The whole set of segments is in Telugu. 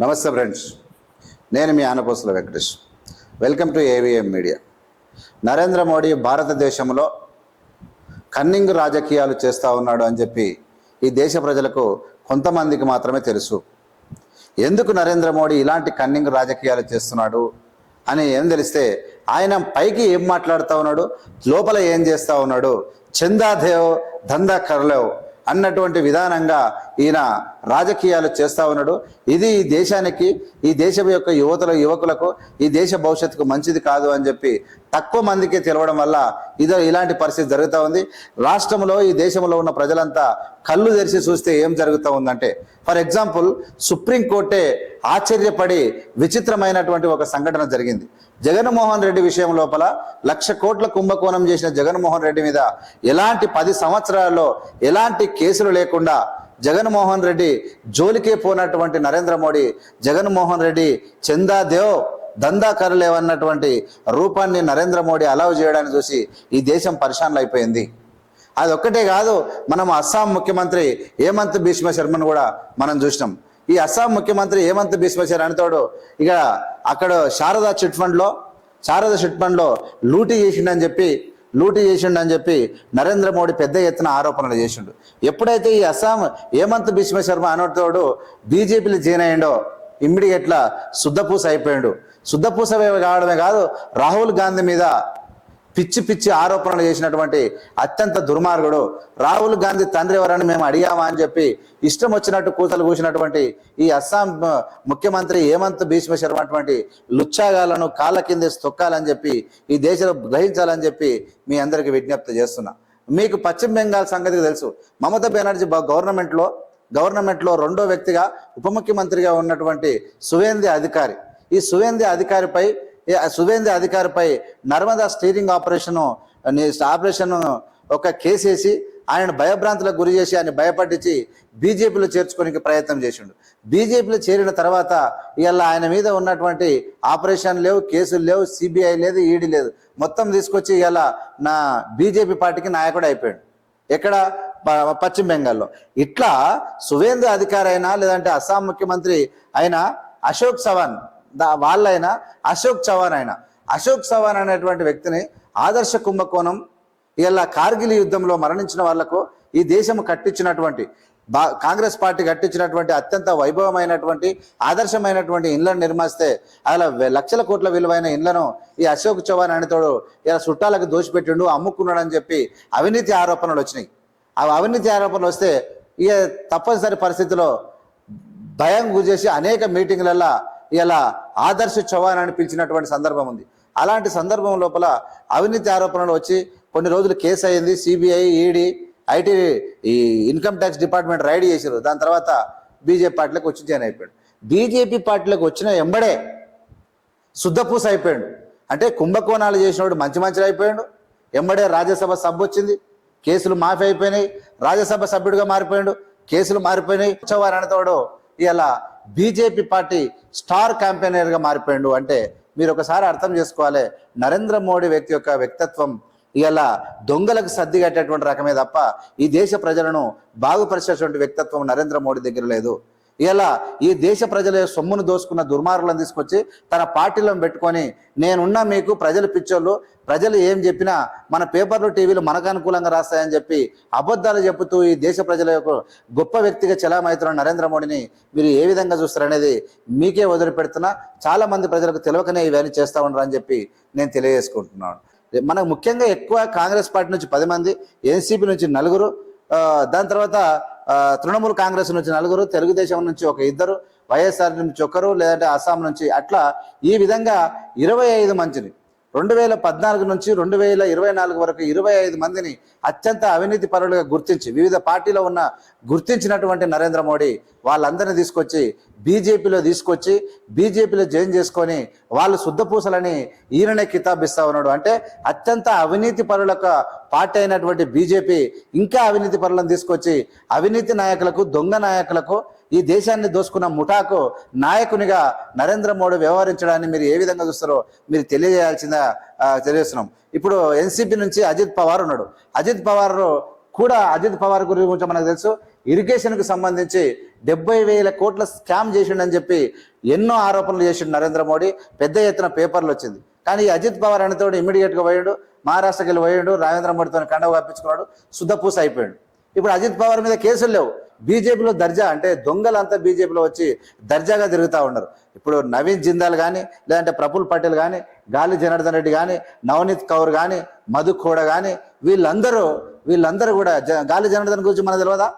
నమస్తే ఫ్రెండ్స్. నేను మీ Anaposula Venkatesh. Welcome to AVM media. Narendra Modi భారతదేశంలో కన్నింగ్ రాజకీయాలు చేస్తూ ఉన్నాడు అని చెప్పి ఈ దేశ ప్రజలకు కొంతమందికి మాత్రమే తెలుసు. ఎందుకు నరేంద్ర మోడీ ఇలాంటి కన్నింగ్ రాజకీయాలు చేస్తున్నాడు అని ఏం తెలిస్తే ఆయన పైకి ఏం మాట్లాడుతూ ఉన్నాడు? లోపల ఏం చేస్తూ ఉన్నాడు? చందాదేవ్ దందా కర్లేవ్ అన్నటువంటి విధానంగా ఈయన రాజకీయాలు చేస్తూ ఉన్నాడు. ఇది ఈ దేశానికి ఈ దేశం యొక్క యువతల యువకులకు ఈ దేశ భవిష్యత్తుకు మంచిది కాదు అని చెప్పి తక్కువ మందికి తెలవడం వల్ల ఇదో ఇలాంటి పరిస్థితి జరుగుతూ ఉంది. రాష్ట్రంలో ఈ దేశంలో ఉన్న ప్రజలంతా కళ్ళు తెరిచి చూస్తే ఏం జరుగుతూ ఉందంటే ఫర్ ఎగ్జాంపుల్ సుప్రీంకోర్టే ఆశ్చర్యపడి విచిత్రమైనటువంటి ఒక సంఘటన జరిగింది. జగన్మోహన్ రెడ్డి విషయం లోపల లక్ష కోట్ల కుంభకోణం చేసిన జగన్మోహన్ రెడ్డి మీద ఎలాంటి పది సంవత్సరాల్లో ఎలాంటి కేసులు లేకుండా జగన్మోహన్ రెడ్డి జోలికే పోనటువంటి నరేంద్ర మోడీ జగన్మోహన్ రెడ్డి చందాదేవ్ దందాకరులేవన్నటువంటి రూపాన్ని నరేంద్ర మోడీ అలౌ చేయడాన్ని చూసి ఈ దేశం పరిశానలు అయిపోయింది. అది ఒక్కటే కాదు మనం అస్సాం ముఖ్యమంత్రి హేమంత్ భీష్మ శర్మను కూడా మనం చూసినాం. ఈ అస్సాం ముఖ్యమంత్రి హేమంత్ భీష్మ శర్మ అనేతోడు ఇక అక్కడ శారదా చిట్ ఫండ్లో శారదా చిట్ ఫండ్లో లూటీ చేసిండని చెప్పి లూటీ చేసిండు అని చెప్పి నరేంద్ర మోడీ పెద్ద ఎత్తున ఆరోపణలు చేసిండు. ఎప్పుడైతే ఈ అస్సాం హేమంత్ భీష్మ శర్మ అనేటోడు బీజేపీలో జాయిన్ అయ్యిండో ఇమ్మీడియట్లా శుద్ధపూస అయిపోయాడు. శుద్ధపూస కావడమే కాదు రాహుల్ గాంధీ మీద పిచ్చి పిచ్చి ఆరోపణలు చేసినటువంటి అత్యంత దుర్మార్గుడు రాహుల్ గాంధీ తండ్రి ఎవరని మేము అడిగామా అని చెప్పి ఇష్టం వచ్చినట్టు కూతలు కూసినటువంటి ఈ అస్సాం ముఖ్యమంత్రి హేమంత్ భీష్మ శర్మ అటువంటి లుచ్చాగాలను కాళ్ళ కింద తొక్కాలని చెప్పి ఈ దేశంలో గ్రహించాలని చెప్పి మీ అందరికి విజ్ఞప్తి చేస్తున్నా. మీకు పశ్చిమ బెంగాల్ సంగతి తెలుసు. మమతా బెనర్జీ గవర్నమెంట్లో గవర్నమెంట్లో రెండో వ్యక్తిగా ఉప ముఖ్యమంత్రిగా ఉన్నటువంటి సువేంద్ర అధికారి. ఈ సువేంద్ర అధికారిపై సువేంద్ర అధికారిపై నర్మదా స్టీరింగ్ ఆపరేషన్ ఆపరేషన్ ఒక కేసేసి ఆయన భయభ్రాంతులకు గురి చేసి ఆయన భయపడించి బీజేపీలో చేర్చుకోనికి ప్రయత్నం చేసిండు. బీజేపీలో చేరిన తర్వాత ఇవాళ ఆయన మీద ఉన్నటువంటి ఆపరేషన్ లేవు కేసులు లేవు సిబిఐ లేదు ఈడీ లేదు. మొత్తం తీసుకొచ్చి ఇవాళ నా బీజేపీ పార్టీకి నాయకుడు అయిపోయాడు. ఎక్కడ? పశ్చిమ బెంగాల్లో. ఇట్లా సువేంద్ర అధికారి అయినా లేదంటే అస్సాం ముఖ్యమంత్రి అయినా అశోక్ చవాన్ దా వాళ్ళైనా అశోక్ చవాన్ అయినా. అశోక్ చవాన్ అనేటువంటి వ్యక్తిని ఆదర్శ కుంభకోణం ఇలా కార్గిల్ యుద్ధంలో మరణించిన వాళ్ళకు ఈ దేశం కట్టించినటువంటి బా కాంగ్రెస్ పార్టీ కట్టించినటువంటి అత్యంత వైభవమైనటువంటి ఆదర్శమైనటువంటి ఇండ్లను నిర్మిస్తే అలా లక్షల కోట్ల విలువైన ఇండ్లను ఈ అశోక్ చౌహాన్ అనేతోడు ఇలా చుట్టాలకు దోచిపెట్టిండు అమ్ముకున్నాడు అని చెప్పి అవినీతి ఆరోపణలు వచ్చినాయి. ఆ అవినీతి ఆరోపణలు వస్తే ఇక తప్పనిసరి పరిస్థితిలో భయం గుజేసి అనేక మీటింగ్లలో ఇలా ఆదర్శ చవాన్ అని పిలిచినటువంటి సందర్భం ఉంది. అలాంటి సందర్భం లోపల అవినీతి ఆరోపణలు వచ్చి కొన్ని రోజులు కేసు అయింది. సిబిఐ ఈడీ ఐటీ ఈ ఇన్కమ్ ట్యాక్స్ డిపార్ట్మెంట్ రైడ్ చేశారు. దాని తర్వాత బీజేపీ పార్టీలకు వచ్చి జాయిన్ అయిపోయాడు. బీజేపీ పార్టీలకు వచ్చిన ఎంబడే శుద్ధపూస అయిపోయాడు. అంటే కుంభకోణాలు చేసినోడు మంచి మంచిగా అయిపోయాడు. ఎంబడే రాజ్యసభ సభ వచ్చింది. కేసులు మాఫీ అయిపోయినాయి. రాజ్యసభ సభ్యుడిగా మారిపోయాడు. కేసులు మారిపోయినాయి. వచ్చేవారనతోడు ఇలా బీజేపీ పార్టీ స్టార్ క్యాంపెయినర్గా మారిపోయాడు. అంటే మీరు ఒకసారి అర్థం చేసుకోవాలి. నరేంద్ర మోడీ వ్యక్తి యొక్క వ్యక్తిత్వం ఇలా దొంగలకు సర్ది కట్టేటువంటి రకమే తప్ప ఈ దేశ ప్రజలను బాగుపరిచేటువంటి వ్యక్తిత్వం నరేంద్ర మోడీ దగ్గర లేదు. ఇలా ఈ దేశ ప్రజల సొమ్మును దోసుకున్న దుర్మార్గులను తీసుకొచ్చి తన పార్టీలో పెట్టుకొని నేనున్నా మీకు ప్రజలు పిచ్చోళ్ళు ప్రజలు ఏం చెప్పినా మన పేపర్లు టీవీలు మనకు అనుకూలంగా రాస్తాయని చెప్పి అబద్ధాలు చెబుతూ ఈ దేశ ప్రజల యొక్క గొప్ప వ్యక్తిగా చలామవుతున్న నరేంద్ర మోడీని మీరు ఏ విధంగా చూస్తారనేది మీకే వదిలిపెడుతున్నా చాలా మంది ప్రజలకు తెలియకనే ఇవన్నీ చేస్తూ ఉండరు అని చెప్పి నేను తెలియజేసుకుంటున్నాను. మనకు ముఖ్యంగా ఎక్కువ కాంగ్రెస్ పార్టీ నుంచి పది మంది ఎన్సీపీ నుంచి నలుగురు దాని తర్వాత తృణమూల్ కాంగ్రెస్ నుంచి నలుగురు తెలుగుదేశం నుంచి ఒక ఇద్దరు వైఎస్ఆర్ నుంచి ఒకరు లేదంటే అస్సాం నుంచి అట్లా ఈ విధంగా ఇరవై ఐదు మంచిని రెండు వేల పద్నాలుగు నుంచి రెండు వేల ఇరవై నాలుగు వరకు ఇరవై ఐదు మందిని అత్యంత అవినీతి పరులుగా గుర్తించి వివిధ పార్టీలో ఉన్న గుర్తించినటువంటి నరేంద్ర మోడీ వాళ్ళందరినీ తీసుకొచ్చి బీజేపీలో తీసుకొచ్చి బీజేపీలో జాయిన్ చేసుకొని వాళ్ళు శుద్ధపూసలని ఈయననే కితాబిస్తా ఉన్నాడు. అంటే అత్యంత అవినీతి పరులకు పార్టీ అయినటువంటి బీజేపీ ఇంకా అవినీతి పరులను తీసుకొచ్చి అవినీతి నాయకులకు దొంగ నాయకులకు ఈ దేశాన్ని దోసుకున్న ముఠాకు నాయకునిగా నరేంద్ర మోడీ వ్యవహరించడాన్ని మీరు ఏ విధంగా చూస్తారో మీరు తెలియజేయాల్సిందా తెలియజేస్తున్నాం. ఇప్పుడు ఎన్సీపీ నుంచి అజిత్ పవార్ ఉన్నాడు. అజిత్ పవార్ కూడా అజిత్ పవార్ గురించి మనకు తెలుసు. ఇరిగేషన్కు సంబంధించి డెబ్బై వేల కోట్ల స్కామ్ చేసిండని చెప్పి ఎన్నో ఆరోపణలు చేసిండు నరేంద్ర మోడీ. పెద్ద ఎత్తున పేపర్లు వచ్చింది. కానీ అజిత్ పవార్ అనేతోడు ఇమీడియట్గా పోయాడు. మహారాష్ట్రకి వెళ్ళి పోయాడు. నరేంద్ర మోడీతో కండవ కప్పించుకున్నాడు. శుద్ధపూస అయిపోయాడు. ఇప్పుడు అజిత్ పవార్ మీద కేసులు లేవు. బీజేపీలో దర్జా అంటే దొంగలంతా బీజేపీలో వచ్చి దర్జాగా తిరుగుతూ ఉన్నారు. ఇప్పుడు నవీన్ జిందాల్ కానీ లేదంటే ప్రఫుల్ పటేల్ కానీ గాలి జనార్దన్ రెడ్డి కానీ నవనీత్ కౌర్ కానీ మధు ఖోడ కానీ వీళ్ళందరూ వీళ్ళందరూ కూడా జ- గాలి జనార్దన్ గురించి మనకు తెలియదా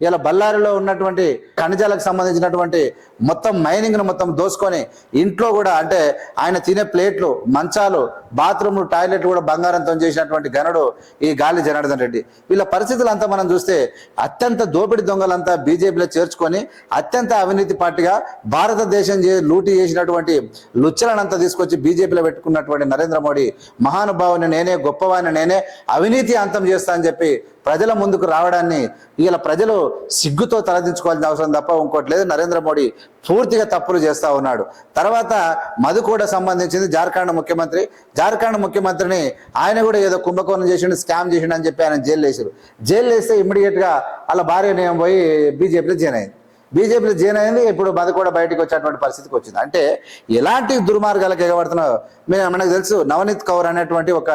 ఇలా బళ్ళారిలో ఉన్నటువంటి ఖనిజాలకు సంబంధించినటువంటి మొత్తం మైనింగ్ను మొత్తం దోసుకొని ఇంట్లో కూడా అంటే ఆయన తినే ప్లేట్లు మంచాలు బాత్రూమ్లు టాయిలెట్లు కూడా బంగారంతో చేసినటువంటి గనుడు ఈ గాలి జనార్దన్ రెడ్డి. వీళ్ళ పరిస్థితులు అంతా మనం చూస్తే అత్యంత దోపిడి దొంగలంతా బీజేపీలో చేర్చుకొని అత్యంత అవినీతి పార్టీగా భారతదేశం చే లూటీ చేసినటువంటి లుచ్చలనంతా తీసుకొచ్చి బీజేపీలో పెట్టుకున్నటువంటి నరేంద్ర మోడీ మహానుభావుని నేనే గొప్పవాడిని నేనే అవినీతి అంతం చేస్తా అని చెప్పి ప్రజల ముందుకు రావడాన్ని ఇలా ప్రజలు సిగ్గుతో తలదించుకోవాల్సిన అవసరం తప్ప ఇంకోటి లేదు. నరేంద్ర మోడీ పూర్తిగా తప్పులు చేస్తూ ఉన్నాడు. తర్వాత మధు కూడా సంబంధించింది జార్ఖండ్ ముఖ్యమంత్రి. జార్ఖండ్ ముఖ్యమంత్రిని ఆయన కూడా ఏదో కుంభకోణం చేసిండు స్కామ్ చేసిండు అని చెప్పి ఆయన జైలు వేసారు జైలు వేస్తే ఇమ్మీడియట్గా అలా భార్య నియమం పోయి బీజేపీలో జాయిన్ అయింది. బీజేపీలో జాయిన్ అయింది. ఇప్పుడు మధు కూడా బయటకు వచ్చేటువంటి పరిస్థితికి వచ్చింది. అంటే ఎలాంటి దుర్మార్గాలకు ఎగబడుతున్నావు మనకు తెలుసు నవనీత్ కౌర్ అనేటువంటి ఒక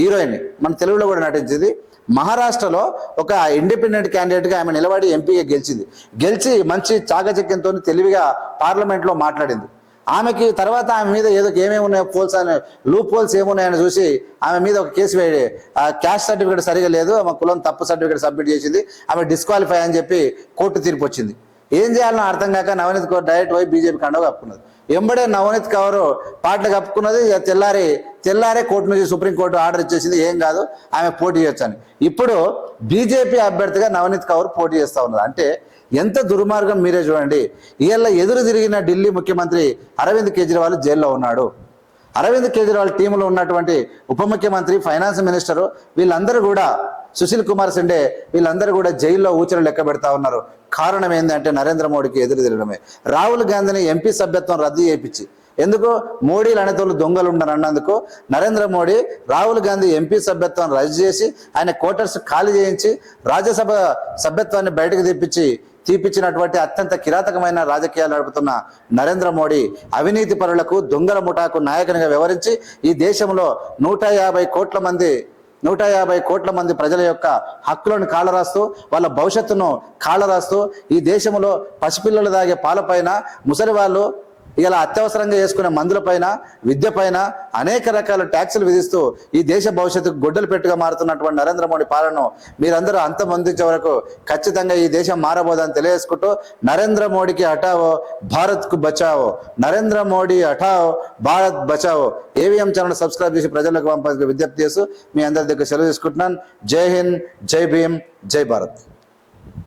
హీరోయిన్ మన తెలుగులో కూడా నటించింది. మహారాష్ట్రలో ఒక ఇండిపెండెంట్ క్యాండిడేట్గా ఆమె నిలబడి ఎంపీగా గెలిచింది. గెలిచి మంచి చాకచక్యంతో తెలివిగా పార్లమెంట్లో మాట్లాడింది. ఆమెకి తర్వాత ఆమె మీద ఏదో ఏమేమి ఉన్నాయో పోల్స్ అని లూప్ పోల్స్ ఏమున్నాయని చూసి ఆమె మీద ఒక కేసు వేడి ఆ సర్టిఫికేట్ సరిగా లేదు ఆమె కులం తప్పు సర్టిఫికేట్ సబ్మిట్ చేసింది ఆమె డిస్క్వాలిఫై అని చెప్పి కోర్టు తీర్పు వచ్చింది. ఏం చేయాలని అర్థం కాక నవనీత్ కౌర్ డైరెక్ట్ పోయి బీజేపీ కండవ కప్పుకున్నది. ఎంబడే నవనీత్ కౌర్ పాటలు కప్పుకున్నది ఇక తెల్లారి తెల్లారే కోర్టు నుంచి సుప్రీంకోర్టు ఆర్డర్ ఇచ్చేసింది ఏం కాదు ఆమె పోటీ చేయొచ్చు అని ఇప్పుడు బీజేపీ అభ్యర్థిగా నవనీత్ కౌర్ పోటీ చేస్తూ ఉన్నది. అంటే ఎంత దుర్మార్గం మీరే చూడండి. ఇవాళ ఎదురు తిరిగిన ఢిల్లీ ముఖ్యమంత్రి అరవింద్ కేజ్రీవాల్ జైల్లో ఉన్నాడు. అరవింద్ కేజ్రీవాల్ టీంలో ఉన్నటువంటి ఉప ముఖ్యమంత్రి ఫైనాన్స్ మినిస్టరు వీళ్ళందరూ కూడా సుశీల్ కుమార్ సిండే వీళ్ళందరూ కూడా జైల్లో ఊచలు లెక్క పెడతా ఉన్నారు. కారణం ఏంటంటే నరేంద్ర మోడీకి ఎదురు తిరగడమే. రాహుల్ గాంధీని ఎంపీ సభ్యత్వం రద్దు చేయించి ఎందుకు? మోడీలు అనేతోళ్ళు దొంగలు ఉండరు అన్నందుకు నరేంద్ర మోడీ రాహుల్ గాంధీ ఎంపీ సభ్యత్వం రద్దు చేసి ఆయన కోటర్స్ ఖాళీ చేయించి రాజ్యసభ సభ్యత్వాన్ని బయటకు తెప్పించి తీపిచ్చినటువంటి అత్యంత కిరాతకమైన రాజకీయాలు నడుపుతున్న నరేంద్ర మోడీ అవినీతి పరులకు దొంగల ముఠాకు నాయకునిగా వ్యవహరించి ఈ దేశంలో నూట యాభై కోట్ల మంది నూట యాభై కోట్ల మంది ప్రజల యొక్క హక్కులను కాలరాస్తూ వాళ్ళ భవిష్యత్తును కాలరాస్తూ ఈ దేశంలో పసిపిల్లలు తాగే పాలపైన ముసలి వాళ్ళు ఇలా అత్యవసరంగా చేసుకునే మందులపైన విద్య పైన అనేక రకాల ట్యాక్సులు విధిస్తూ ఈ దేశ భవిష్యత్తుకు గొడ్డలు పెట్టుగా మారుతున్నటువంటి నరేంద్ర మోడీ పాలనను మీరందరూ అంతమొందించే వరకు ఖచ్చితంగా ఈ దేశం మారబోదని తెలియజేసుకుంటూ నరేంద్ర మోడీకి హఠావో భారత్కు బచావో నరేంద్ర మోడీ హఠావో భారత్ బచావో ఏవిఎం ఛానల్ సబ్స్క్రైబ్ చేసి ప్రజలకు పంపడానికి విజ్ఞప్తి చేస్తూ మీ అందరి దగ్గర సెలవు తీసుకుంటున్నాను. జై హింద్ జై భీమ్ జై భారత్.